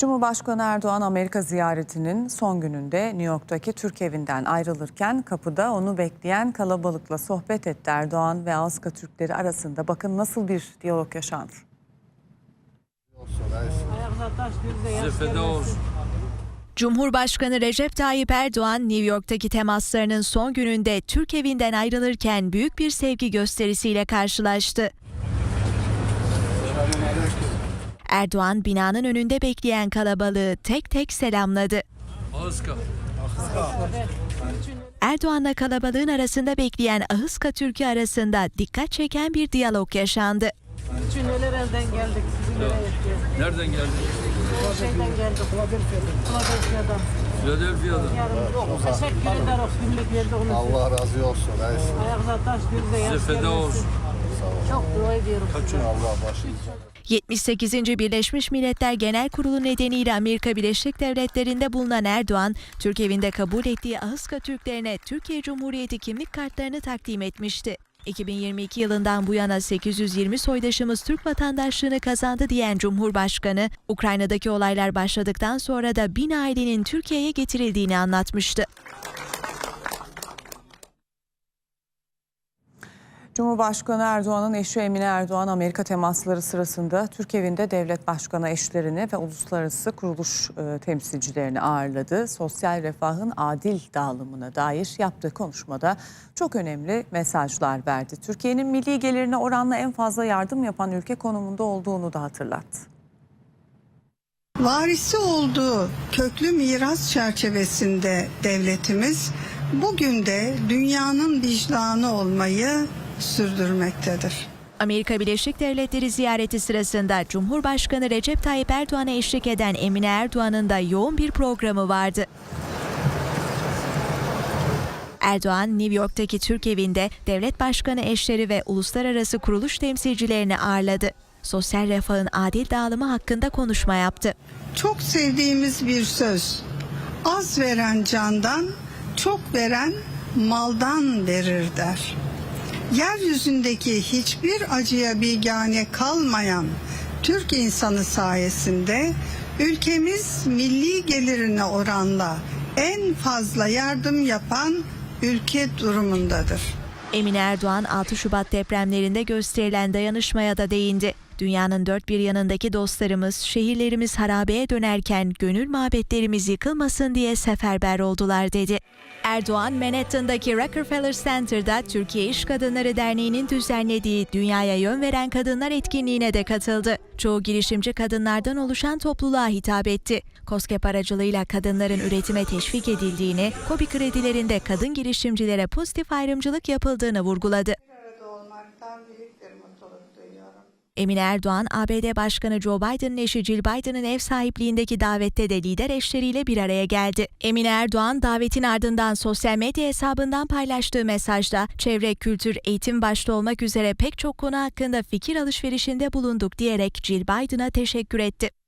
Cumhurbaşkanı Erdoğan Amerika ziyaretinin son gününde New York'taki Türk evinden ayrılırken kapıda onu bekleyen kalabalıkla sohbet etti Erdoğan ve Ağızka Türkleri arasında. Bakın nasıl bir diyalog yaşandı. Cumhurbaşkanı Recep Tayyip Erdoğan New York'taki temaslarının son gününde Türk evinden ayrılırken büyük bir sevgi gösterisiyle karşılaştı. Erdoğan binanın önünde bekleyen kalabalığı tek tek selamladı. Ağızka. Erdoğan'la kalabalığın arasında bekleyen Ahıska Türk'ü arasında dikkat çeken bir diyalog yaşandı. Üçün nelerden geldik ettik. Nereden geldin? O şeyden geldik. Philadelphia'dan. Philadelphia'dan. Teşekkür ederiz günlük verdiğiniz için. Allah razı olsun reis. Ayağına taş de yaş Size feda olsun. Çok dua ediyorum size. Allah başınıza. 78. Birleşmiş Milletler Genel Kurulu nedeniyle Amerika Birleşik Devletleri'nde bulunan Erdoğan, Türk evinde kabul ettiği Ahıska Türklerine Türkiye Cumhuriyeti kimlik kartlarını takdim etmişti. 2022 yılından bu yana 820 soydaşımız Türk vatandaşlığını kazandı diyen Cumhurbaşkanı, Ukrayna'daki olaylar başladıktan sonra da bin ailenin Türkiye'ye getirildiğini anlatmıştı. Cumhurbaşkanı Erdoğan'ın eşi Emine Erdoğan Amerika temasları sırasında Türk evinde devlet başkanı eşlerini ve uluslararası kuruluş e, temsilcilerini ağırladı. Sosyal refahın adil dağılımına dair yaptığı konuşmada çok önemli mesajlar verdi. Türkiye'nin milli gelirine oranla en fazla yardım yapan ülke konumunda olduğunu da hatırlattı. Varisi olduğu köklü miras çerçevesinde devletimiz bugün de dünyanın vicdanı olmayı sürdürmektedir. Amerika Birleşik Devletleri ziyareti sırasında Cumhurbaşkanı Recep Tayyip Erdoğan'a eşlik eden Emine Erdoğan'ın da yoğun bir programı vardı. Erdoğan, New York'taki Türk evinde devlet başkanı eşleri ve uluslararası kuruluş temsilcilerini ağırladı. Sosyal refahın adil dağılımı hakkında konuşma yaptı. Çok sevdiğimiz bir söz. Az veren candan, çok veren maldan verir der. Yeryüzündeki hiçbir acıya bigane kalmayan Türk insanı sayesinde ülkemiz milli gelirine oranla en fazla yardım yapan ülke durumundadır. Emine Erdoğan 6 Şubat depremlerinde gösterilen dayanışmaya da değindi. Dünyanın dört bir yanındaki dostlarımız, şehirlerimiz harabeye dönerken gönül mabetlerimiz yıkılmasın diye seferber oldular dedi. Erdoğan, Manhattan'daki Rockefeller Center'da Türkiye İş Kadınları Derneği'nin düzenlediği Dünyaya Yön Veren Kadınlar etkinliğine de katıldı. Çoğu girişimci kadınlardan oluşan topluluğa hitap etti. COSGAP aracılığıyla kadınların üretime teşvik edildiğini, KOBİ kredilerinde kadın girişimcilere pozitif ayrımcılık yapıldığını vurguladı. Emine Erdoğan, ABD Başkanı Joe Biden'ın eşi Jill Biden'ın ev sahipliğindeki davette de lider eşleriyle bir araya geldi. Emine Erdoğan, davetin ardından sosyal medya hesabından paylaştığı mesajda, çevre, kültür, eğitim başta olmak üzere pek çok konu hakkında fikir alışverişinde bulunduk diyerek Jill Biden'a teşekkür etti.